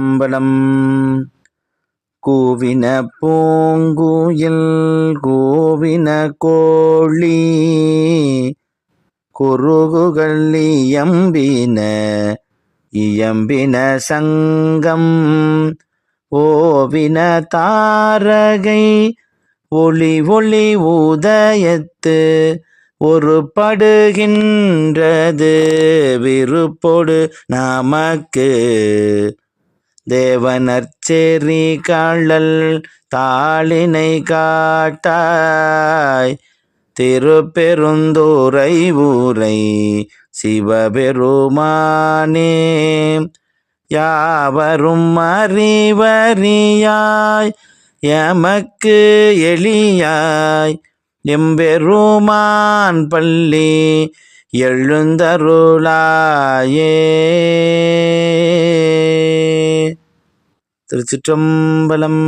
அம்பலம். கூவின பூங்குயில் கூவின கோழி. குறுகுகள் இயம்பின இயம்பின சங்கம். ஓவின தாரகை ஒளி ஒளி உதயத்து ஒரு படுகின்றது. விருப்பொடு நமக்கு தேவனற்செறி கள்ளல் தாளினை காட்டாய். திருப்பெருந்தூரை ஊரை சிவபெருமானே யாவரும் அறிவறியாய். எமக்கு எளியாய் எம்பெருமான் பள்ளி எழுந்தருளாயே. திருச்சிற்றம்பலம்.